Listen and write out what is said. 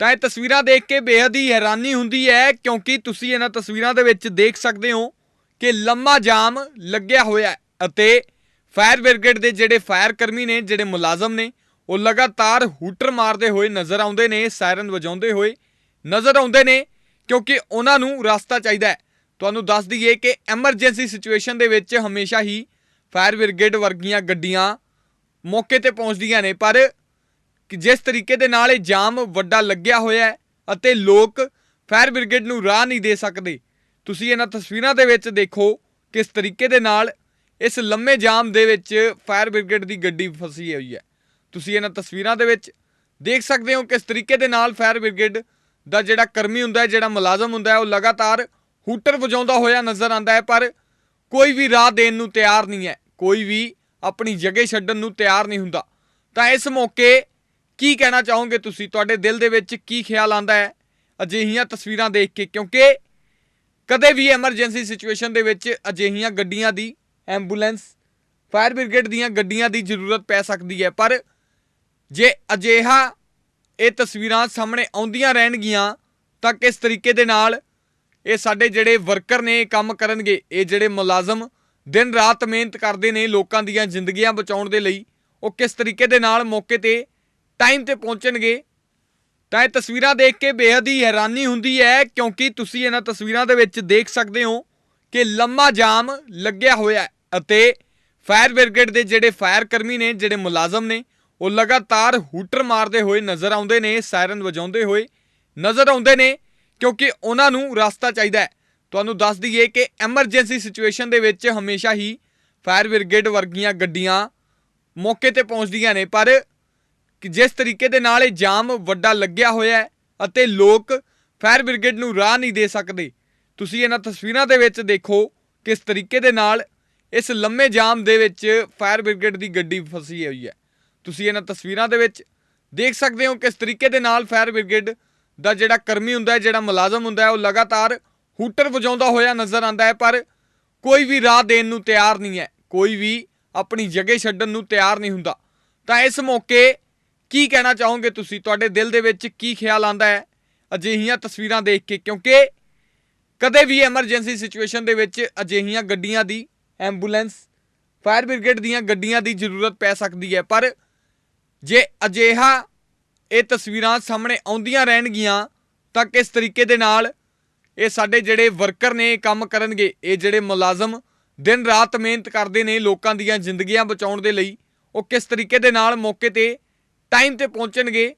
ਤਾਂ ਇਹ ਤਸਵੀਰਾਂ ਦੇਖ ਕੇ ਬੇहद ਹੀ ਹੈਰਾਨੀ ਹੁੰਦੀ ਹੈ ਕਿਉਂਕਿ ਤੁਸੀਂ ਇਹਨਾਂ ਤਸਵੀਰਾਂ ਦੇ ਵਿੱਚ ਦੇਖ ਸਕਦੇ ਹੋ ਕਿ ਲੰਮਾ ਜਾਮ ਲੱਗਿਆ ਹੋਇਆ ਹੈ ਅਤੇ ਫਾਇਰ ਬ੍ਰਿਗੇਡ ਦੇ ਜਿਹੜੇ ਫਾਇਰ ਕਰਮੀ ਨੇ, ਜਿਹੜੇ ਮੁਲਾਜ਼ਮ ਨੇ, ਉਹ ਲਗਾਤਾਰ ਹੂਟਰ ਮਾਰਦੇ ਹੋਏ ਨਜ਼ਰ ਆਉਂਦੇ ਨੇ, ਸਾਇਰਨ ਵਜਾਉਂਦੇ ਹੋਏ ਨਜ਼ਰ ਆਉਂਦੇ ਨੇ ਕਿਉਂਕਿ ਉਹਨਾਂ ਨੂੰ ਰਸਤਾ ਚਾਹੀਦਾ ਹੈ। ਤੁਹਾਨੂੰ ਦੱਸ ਦਈਏ ਕਿ ਐਮਰਜੈਂਸੀ ਸਿਚੁਏਸ਼ਨ ਦੇ ਵਿੱਚ ਹਮੇਸ਼ਾ ਹੀ ਫਾਇਰ ਬ੍ਰਿਗੇਡ ਵਰਗੀਆਂ ਗੱਡੀਆਂ ਮੌਕੇ ਤੇ ਪਹੁੰਚਦੀਆਂ ਨੇ, ਪਰ ਜਿਸ ਤਰੀਕੇ ਦੇ ਨਾਲ ਇਹ ਜਾਮ ਵੱਡਾ ਲੱਗਿਆ ਹੋਇਆ ਹੈ ਅਤੇ ਲੋਕ ਫਾਇਰ ਬ੍ਰਿਗੇਡ ਨੂੰ ਰਾਹ ਨਹੀਂ ਦੇ ਸਕਦੇ। ਤੁਸੀਂ ਇਹਨਾਂ ਤਸਵੀਰਾਂ ਦੇ ਵਿੱਚ ਦੇਖੋ ਕਿਸ ਤਰੀਕੇ ਦੇ ਨਾਲ ਇਸ ਲੰਮੇ ਜਾਮ ਦੇ ਵਿੱਚ ਫਾਇਰ ਬ੍ਰਿਗੇਡ ਦੀ ਗੱਡੀ ਫਸੀ ਹੋਈ ਹੈ। ਤੁਸੀਂ ਇਹਨਾਂ ਤਸਵੀਰਾਂ ਦੇ ਵਿੱਚ ਦੇਖ ਸਕਦੇ ਹੋ ਕਿਸ ਤਰੀਕੇ ਦੇ ਨਾਲ ਫਾਇਰ ਬ੍ਰਿਗੇਡ ਦਾ ਜਿਹੜਾ ਕਰਮੀ ਹੁੰਦਾ ਹੈ, ਜਿਹੜਾ ਮੁਲਾਜ਼ਮ ਹੁੰਦਾ ਹੈ, ਉਹ ਲਗਾਤਾਰ ਹੂਟਰ ਵਜਾਉਂਦਾ ਹੋਇਆ ਨਜ਼ਰ ਆਉਂਦਾ ਹੈ, ਪਰ ਕੋਈ ਵੀ ਰਾਹ ਦੇਣ ਨੂੰ ਤਿਆਰ ਨਹੀਂ ਹੈ। ਕੋਈ ਵੀ ਆਪਣੀ ਜਗ੍ਹਾ ਛੱਡਣ ਨੂੰ ਤਿਆਰ ਨਹੀਂ ਹੁੰਦਾ। ਤਾਂ ਇਸ ਮੌਕੇ ਕੀ ਕਹਿਣਾ ਚਾਹੋਗੇ ਤੁਸੀਂ? ਤੁਹਾਡੇ ਦਿਲ ਦੇ ਵਿੱਚ ਕੀ ਖਿਆਲ ਆਂਦਾ ਹੈ? ਅਜਿਹੀਆਂ ਤਸਵੀਰਾਂ ਦੇਖ ਕੇ ਕਿਉਂਕਿ ਕਦੇ ਵੀ ਐਮਰਜੈਂਸੀ ਸਿਚੁਏਸ਼ਨ ਦੇ ਵਿੱਚ ਅਜਿਹੀਆਂ ਗੱਡੀਆਂ ਦੀ ਐਂਬੂਲੈਂਸ ਫਾਇਰ ਬ੍ਰਿਗੇਡ ਦੀਆਂ ਗੱਡੀਆਂ ਦੀ ਜ਼ਰੂਰਤ ਪੈ ਸਕਦੀ ਹੈ। ਪਰ ਜੇ ਅਜਿਹਾ ਇਹ ਤਸਵੀਰਾਂ ਸਾਹਮਣੇ ਆਉਂਦੀਆਂ ਰਹਿਣਗੀਆਂ, ਤਾਂ ਕਿਸ ਤਰੀਕੇ ਦੇ ਨਾਲ ਇਹ ਸਾਡੇ ਜਿਹੜੇ ਵਰਕਰ ਨੇ ਇਹ ਕੰਮ ਕਰਨਗੇ? ਇਹ ਜਿਹੜੇ ਮੁਲਾਜ਼ਮ ਦਿਨ ਰਾਤ ਮਿਹਨਤ ਕਰਦੇ ਨੇ ਲੋਕਾਂ ਦੀਆਂ ਜ਼ਿੰਦਗੀਆਂ ਬਚਾਉਣ ਦੇ ਲਈ, ਉਹ ਕਿਸ ਤਰੀਕੇ ਦੇ ਨਾਲ ਮੌਕੇ ਤੇ ਟਾਈਮ ਤੇ ਪਹੁੰਚਣਗੇ। ਤਾਂ ਇਹ ਤਸਵੀਰਾਂ ਦੇਖ ਕੇ ਬੇहद ਹੀ ਹੈਰਾਨੀ ਹੁੰਦੀ ਹੈ ਕਿਉਂਕਿ ਤੁਸੀਂ ਇਹਨਾਂ ਤਸਵੀਰਾਂ ਦੇ ਵਿੱਚ ਦੇਖ ਸਕਦੇ ਹੋ ਕਿ ਲੰਮਾ ਜਾਮ ਲੱਗਿਆ ਹੋਇਆ ਅਤੇ ਫਾਇਰ ਬ੍ਰਿਗੇਡ ਦੇ ਜਿਹੜੇ ਫਾਇਰ ਕਰਮੀ ਨੇ, ਜਿਹੜੇ ਮੁਲਾਜ਼ਮ ਨੇ, ਉਹ ਲਗਾਤਾਰ ਹੂਟਰ ਮਾਰਦੇ ਹੋਏ ਨਜ਼ਰ ਆਉਂਦੇ ਨੇ, ਸਾਇਰਨ ਵਜਾਉਂਦੇ ਹੋਏ ਨਜ਼ਰ ਆਉਂਦੇ ਨੇ ਕਿਉਂਕਿ ਉਹਨਾਂ ਨੂੰ ਰਸਤਾ ਚਾਹੀਦਾ ਹੈ। ਤੁਹਾਨੂੰ ਦੱਸ ਦਈਏ ਕਿ ਐਮਰਜੈਂਸੀ ਸਿਚੁਏਸ਼ਨ ਦੇ ਵਿੱਚ ਹਮੇਸ਼ਾ ਹੀ ਫਾਇਰ ਬ੍ਰਿਗੇਡ ਵਰਗੀਆਂ ਗੱਡੀਆਂ ਮੌਕੇ ਤੇ ਪਹੁੰਚਦੀਆਂ ਨੇ, ਪਰ ਕਿ ਜਿਸ ਤਰੀਕੇ ਦੇ ਨਾਲ ਇਹ ਜਾਮ ਵੱਡਾ ਲੱਗਿਆ ਹੋਇਆ ਹੈ ਅਤੇ ਲੋਕ ਫਾਇਰ ਬ੍ਰਿਗੇਡ ਨੂੰ ਰਾਹ ਨਹੀਂ ਦੇ ਸਕਦੇ। ਤੁਸੀਂ ਇਹਨਾਂ ਤਸਵੀਰਾਂ ਦੇ ਵਿੱਚ ਦੇਖੋ ਕਿਸ ਤਰੀਕੇ ਦੇ ਨਾਲ ਇਸ ਲੰਮੇ ਜਾਮ ਦੇ ਵਿੱਚ ਫਾਇਰ ਬ੍ਰਿਗੇਡ ਦੀ ਗੱਡੀ ਫਸੀ ਹੋਈ ਹੈ। ਤੁਸੀਂ ਇਹਨਾਂ ਤਸਵੀਰਾਂ ਦੇ ਵਿੱਚ ਦੇਖ ਸਕਦੇ ਹੋ ਕਿਸ ਤਰੀਕੇ ਦੇ ਨਾਲ ਫਾਇਰ ਬ੍ਰਿਗੇਡ ਦਾ ਜਿਹੜਾ ਕਰਮੀ ਹੁੰਦਾ ਹੈ, ਜਿਹੜਾ ਮੁਲਾਜ਼ਮ ਹੁੰਦਾ ਹੈ, ਉਹ ਲਗਾਤਾਰ ਹੂਟਰ ਵਜਾਉਂਦਾ ਹੋਇਆ ਨਜ਼ਰ ਆਉਂਦਾ ਹੈ, ਪਰ ਕੋਈ ਵੀ ਰਾਹ ਦੇਣ ਨੂੰ ਤਿਆਰ ਨਹੀਂ ਹੈ। ਕੋਈ ਵੀ ਆਪਣੀ ਜਗ੍ਹਾ ਛੱਡਣ ਨੂੰ ਤਿਆਰ ਨਹੀਂ ਹੁੰਦਾ। ਤਾਂ ਇਸ ਮੌਕੇ ਕੀ ਕਹਿਣਾ ਚਾਹੋਗੇ ਤੁਸੀਂ? ਤੁਹਾਡੇ ਦਿਲ ਦੇ ਵਿੱਚ ਕੀ ਖਿਆਲ ਆਂਦਾ ਹੈ? ਅਜਿਹੀਆਂ ਤਸਵੀਰਾਂ ਦੇਖ ਕੇ ਕਿਉਂਕਿ ਕਦੇ ਵੀ ਐਮਰਜੈਂਸੀ ਸਿਚੁਏਸ਼ਨ ਦੇ ਵਿੱਚ ਅਜਿਹੀਆਂ ਗੱਡੀਆਂ ਦੀ ਐਂਬੂਲੈਂਸ ਫਾਇਰ ਬ੍ਰਿਗੇਡ ਦੀਆਂ ਗੱਡੀਆਂ ਦੀ ਜ਼ਰੂਰਤ ਪੈ ਸਕਦੀ ਹੈ। ਪਰ ਜੇ ਅਜਿਹਾ ਇਹ ਤਸਵੀਰਾਂ ਸਾਹਮਣੇ ਆਉਂਦੀਆਂ ਰਹਿਣਗੀਆਂ, ਤਾਂ ਕਿਸ ਤਰੀਕੇ ਦੇ ਨਾਲ ਇਹ ਸਾਡੇ ਜਿਹੜੇ ਵਰਕਰ ਨੇ ਇਹ ਕੰਮ ਕਰਨਗੇ? ਇਹ ਜਿਹੜੇ ਮੁਲਾਜ਼ਮ ਦਿਨ ਰਾਤ ਮਿਹਨਤ ਕਰਦੇ ਨੇ ਲੋਕਾਂ ਦੀਆਂ ਜ਼ਿੰਦਗੀਆਂ ਬਚਾਉਣ ਦੇ ਲਈ, ਉਹ ਕਿਸ ਤਰੀਕੇ ਦੇ ਨਾਲ ਮੌਕੇ ਤੇ ਟਾਈਮ ਤੇ ਪਹੁੰਚਣਗੇ।